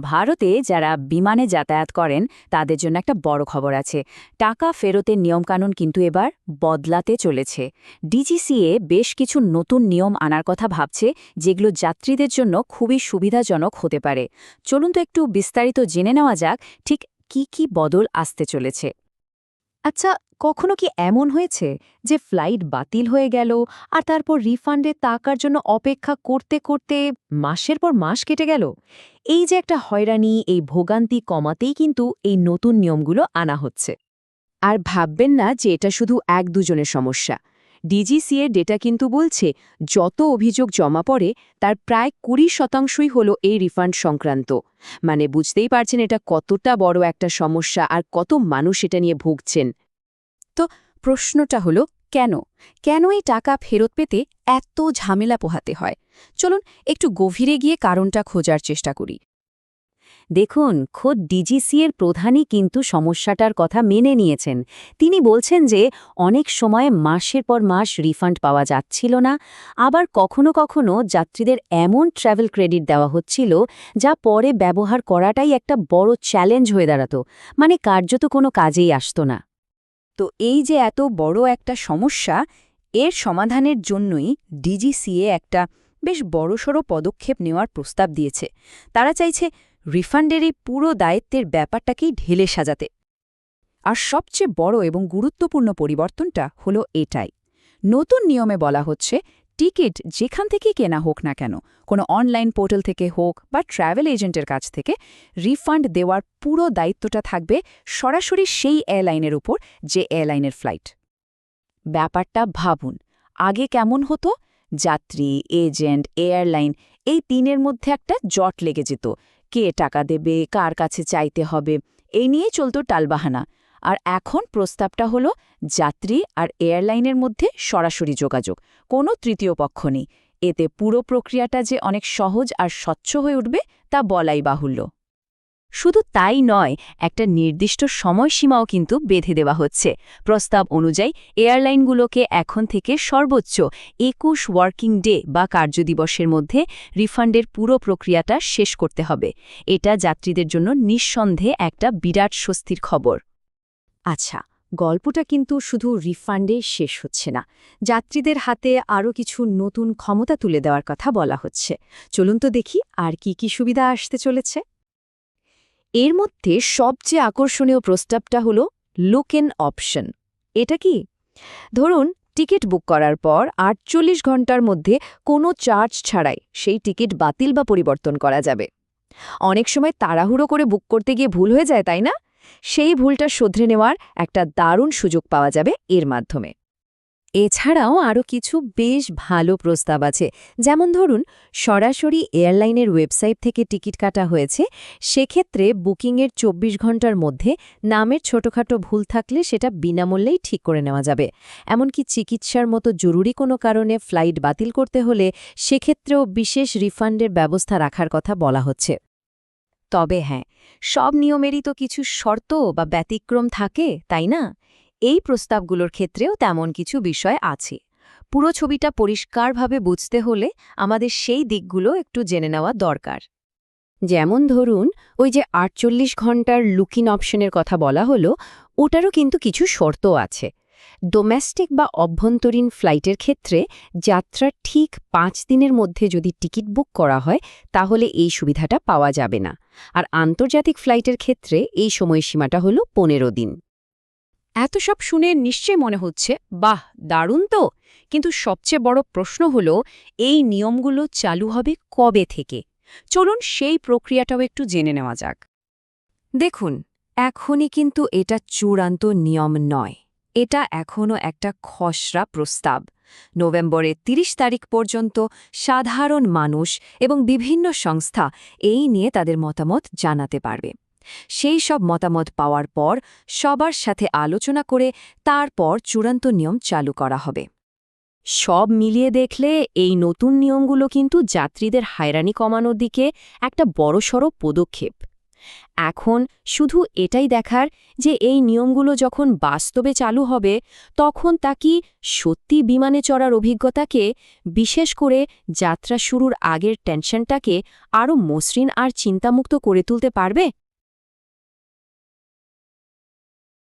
ভারতে যারা বিমানে যাতায়াত করেন, তাদের জন্য একটা বড় খবর আছে। টাকা ফেরতের নিয়মকানুন কিন্তু এবার বদলাতে চলেছে। ডিজিসিএ বেশ কিছু নতুন নিয়ম আনার কথা ভাবছে, যেগুলো যাত্রীদের জন্য খুবই সুবিধাজনক হতে পারে। চলুন তো একটু বিস্তারিত জেনে নেওয়া যাক, ঠিক কি কি বদল আসতে চলেছে। আচ্ছা কখনো কি এমন হয়েছে যে ফ্লাইট বাতিল হয়ে গেল আর তারপর রিফান্ডের টাকার জন্য অপেক্ষা করতে করতে মাসের পর মাস কেটে গেল? এই যে একটা হয়রানি, এই ভোগান্তি কমাতেই কিন্তু এই নতুন নিয়মগুলো আনা হচ্ছে। আর ভাববেন না যে এটা শুধু এক দুজনের সমস্যা। ডিজিসিএর ডেটা কিন্তু বলছে, যত অভিযোগ জমা পড়ে, তার প্রায় কুড়ি শতাংশই হল এই রিফান্ড সংক্রান্ত। মানে বুঝতেই পারছেন এটা কতটা বড় একটা সমস্যা আর কত মানুষ এটা নিয়ে ভুগছেন। তো প্রশ্নটা হলো, কেন? কেন এই টাকা ফেরত পেতে এত ঝামেলা পোহাতে হয়? চলুন একটু গভীরে গিয়ে কারণটা খোঁজার চেষ্টা করি। দেখুন, খোদ ডিজিসিএর প্রধানই কিন্তু সমস্যাটার কথা মেনে নিয়েছেন। তিনি বলছেন যে, অনেক সময় মাসের পর মাস রিফান্ড পাওয়া যাচ্ছিল না, আবার কখনো কখনো যাত্রীদের এমন ট্রাভেল ক্রেডিট দেওয়া হচ্ছিল, যা পরে ব্যবহার করাটাই একটা বড় চ্যালেঞ্জ হয়ে দাঁড়াতো মানে কার্যত কোনো কাজেই আসত না। তো এই যে এত বড় একটা সমস্যা, এর সমাধানের জন্যই ডিজিসিএ একটা বেশ বড়সড় পদক্ষেপ নেওয়ার প্রস্তাব দিয়েছে। তারা চাইছে রিফান্ডের এই পুরো দায়িত্বের ব্যাপারটাকেই ঢেলে সাজাতে। আর সবচেয়ে বড় এবং গুরুত্বপূর্ণ পরিবর্তনটা হলো এটাই। নতুন নিয়মে বলা হচ্ছে, টিকিট যেখান থেকে কেনা হোক না কেন, কোনো অনলাইন পোর্টাল থেকে হোক বা ট্রাভেল এজেন্টের কাছ থেকে, রিফান্ড দেওয়ার পুরো দায়িত্বটা থাকবে সরাসরি সেই এয়ারলাইনের উপর যে এয়ারলাইনের ফ্লাইট। ব্যাপারটা ভাবুন, আগে কেমন হতো? যাত্রী, এজেন্ট, এয়ারলাইন, এই তিনের মধ্যে একটা জট লেগে যেত। কে টাকা দেবে, কার কাছে চাইতে হবে, এই নিয়ে চলত টালবাহানা। আর এখন প্রস্তাবটা হলো যাত্রী আর এয়ারলাইনের মধ্যে সরাসরি যোগাযোগ, কোনো তৃতীয় পক্ষ নেই। এতে পুরো প্রক্রিয়াটা যে অনেক সহজ আর স্বচ্ছ হয়ে উঠবে তা বলাই বাহুল্য। শুধু তাই নয়, একটা নির্দিষ্ট সময়সীমাও কিন্তু বেঁধে দেওয়া হচ্ছে। প্রস্তাব অনুযায়ী, এয়ারলাইনগুলোকে এখন থেকে সর্বোচ্চ একুশ ওয়ার্কিং ডে বা কার্যদিবসের মধ্যে রিফান্ডের পুরো প্রক্রিয়াটা শেষ করতে হবে। এটা যাত্রীদের জন্য নিঃসন্দেহে একটা বিরাট স্বস্তির খবর। আচ্ছা গল্পটা কিন্তু শুধু রিফান্ডে শেষ হচ্ছে না। যাত্রীদের হাতে আরও কিছু নতুন ক্ষমতা তুলে দেওয়ার কথা বলা হচ্ছে। চলুন তো দেখি আর কি কি সুবিধা আসতে চলেছে। এর মধ্যে সবচেয়ে আকর্ষণীয় প্রস্তাবটা হল লুকেন অপশন এটা কি? ধরুন টিকিট বুক করার পর আটচল্লিশ ঘণ্টার মধ্যে কোনো চার্জ ছাড়াই সেই টিকিট বাতিল বা পরিবর্তন করা যাবে। অনেক সময় তাড়াহুড়ো করে বুক করতে গিয়ে ভুল হয়ে যায়, তাই না? সেই ভুলটা শুধরে নেওয়ার একটা দারুণ সুযোগ পাওয়া যাবে এর মাধ্যমে। এছাড়াও আরও কিছু বেশ ভালো প্রস্তাব আছে। যেমন ধরুন, সরাসরি এয়ারলাইনের ওয়েবসাইট থেকে টিকিট কাটা হয়েছে, সেক্ষেত্রে বুকিংয়ের ২৪ ঘণ্টার মধ্যে নামের ছোটখাটো ভুল থাকলে সেটা বিনামূল্যেই ঠিক করে নেওয়া যাবে। এমনকি চিকিৎসার মতো জরুরি কোনো কারণে ফ্লাইট বাতিল করতে হলে সেক্ষেত্রেও বিশেষ রিফান্ডের ব্যবস্থা রাখার কথা বলা হচ্ছে। তবে হ্যাঁ সব নিয়মেরই তো কিছু শর্ত বা ব্যতিক্রম থাকে, তাই না? এই প্রস্তাবগুলোর ক্ষেত্রেও তেমন কিছু বিষয় আছে। পুরো ছবিটা পরিষ্কারভাবে বুঝতে হলে আমাদের সেই দিকগুলো একটু জেনে নেওয়া দরকার। যেমন ধরুন, ওই যে আটচল্লিশ ঘণ্টার লুকিন অপশনের কথা বলা হলো, ওটারও কিন্তু কিছু শর্ত আছে। ডোমেস্টিক বা অভ্যন্তরীণ ফ্লাইটের ক্ষেত্রে যাত্রার ঠিক পাঁচ দিনের মধ্যে যদি টিকিট বুক করা হয়, তাহলে এই সুবিধাটা পাওয়া যাবে না। আর আন্তর্জাতিক ফ্লাইটের ক্ষেত্রে এই সময়সীমাটা হল পনেরো দিন। এত সব শুনে নিশ্চয় মনে হচ্ছে, বাহ, দারুণ তো! কিন্তু সবচেয়ে বড় প্রশ্ন হল, এই নিয়মগুলো চালু হবে কবে থেকে? চলুন সেই প্রক্রিয়াটাও একটু জেনে নেওয়া যাক। দেখুন, এখনই কিন্তু এটা চূড়ান্ত নিয়ম নয়। এটা এখনও একটা খসড়া প্রস্তাব। নভেম্বরের ৩০ তারিখ পর্যন্ত সাধারণ মানুষ এবং বিভিন্ন সংস্থা এই নিয়ে তাদের মতামত জানাতে পারবে। সেই সব মতামত পাওয়ার পর সবার সাথে আলোচনা করে তারপর চূড়ান্ত নিয়ম চালু করা হবে। সব মিলিয়ে দেখলে এই নতুন নিয়মগুলো কিন্তু যাত্রীদের হায়রানি কমানোর দিকে একটা বড়সড় পদক্ষেপ। এখন শুধু এটাই দেখার যে এই নিয়মগুলো যখন বাস্তবে চালু হবে, তখন তা কি সত্যি বিমানে চড়ার অভিজ্ঞতাকে, বিশেষ করে যাত্রা শুরুর আগের টেনশনটাকে আরও মসৃণ আর চিন্তামুক্ত করে তুলতে পারবে?